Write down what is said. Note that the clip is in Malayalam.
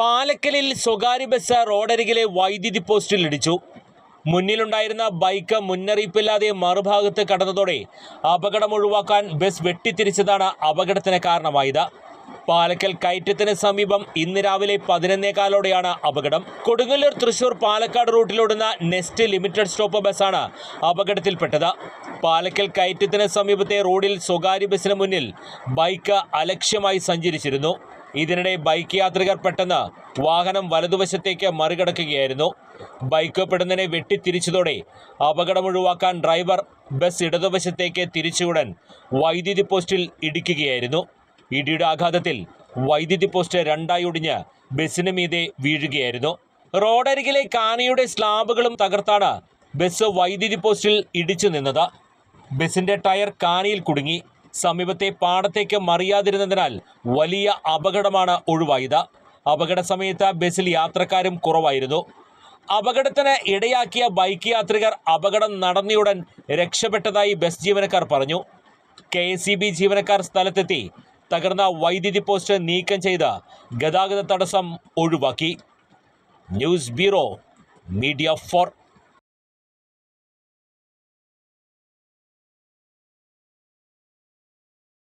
പാലക്കലിൽ സ്വകാര്യ ബസ് റോഡരികിലെ വൈദ്യുതി പോസ്റ്റിൽ ഇടിച്ചു. മുന്നിലുണ്ടായിരുന്ന ബൈക്ക് മുന്നറിയിപ്പില്ലാതെ മറുഭാഗത്ത് കടന്നതോടെ അപകടം ഒഴിവാക്കാൻ ബസ് വെട്ടിത്തിരിച്ചതാണ് അപകടത്തിന് കാരണമായത്. പാലക്കൽ കയറ്റത്തിന് സമീപം ഇന്ന് രാവിലെ പതിനൊന്നേകാലോടെയാണ് അപകടം. കൊടുങ്ങല്ലൂർ തൃശൂർ പാലക്കാട് റൂട്ടിലോടുന്ന നെസ്റ്റ് ലിമിറ്റഡ് സ്റ്റോപ്പ് ബസ്സാണ് അപകടത്തിൽപ്പെട്ടത്. പാലക്കൽ കയറ്റത്തിന് സമീപത്തെ റോഡിൽ സ്വകാര്യ ബസ്സിന് മുന്നിൽ ബൈക്ക് അലക്ഷ്യമായി സഞ്ചരിച്ചിരുന്നു. ഇതിനിടെ ബൈക്ക് യാത്രികർ പെട്ടെന്ന് വാഹനം വലതുവശത്തേക്ക് മറികടക്കുകയായിരുന്നു. ബൈക്ക് പെടുന്നതിനെ വെട്ടിത്തിരിച്ചതോടെ അപകടം ഒഴിവാക്കാൻ ഡ്രൈവർ ബസ് ഇടതുവശത്തേക്ക് തിരിച്ചുവിടൻ വൈദ്യുതി പോസ്റ്റിൽ ഇടിക്കുകയായിരുന്നു. ഇടിയുടെ ആഘാതത്തിൽ വൈദ്യുതി പോസ്റ്റ് രണ്ടായി ഒടിഞ്ഞ് ബസ്സിന് മീതെ വീഴുകയായിരുന്നു. റോഡരികിലെ കാനയുടെ സ്ലാബുകളും തകർത്താണ് ബസ് വൈദ്യുതി പോസ്റ്റിൽ ഇടിച്ചു നിന്നത്. ബസിന്റെ ടയർ കാനയിൽ കുടുങ്ങി. സമീപത്തെ പാടത്തേക്ക് മറിയാതിരുന്നതിനാൽ വലിയ അപകടമാണ് ഒഴിവായത്. അപകട സമയത്ത് ബസ്സിൽ യാത്രക്കാരും കുറവായിരുന്നു. അപകടത്തിന് ഇടയാക്കിയ ബൈക്ക് യാത്രികർ അപകടം നടന്നയുടൻ രക്ഷപ്പെട്ടതായി ബസ് ജീവനക്കാർ പറഞ്ഞു. കെ ജീവനക്കാർ സ്ഥലത്തെത്തി തകർന്ന വൈദ്യുതി പോസ്റ്റ് നീക്കം ചെയ്ത് ഗതാഗത തടസ്സം ഒഴിവാക്കി. News bureau media for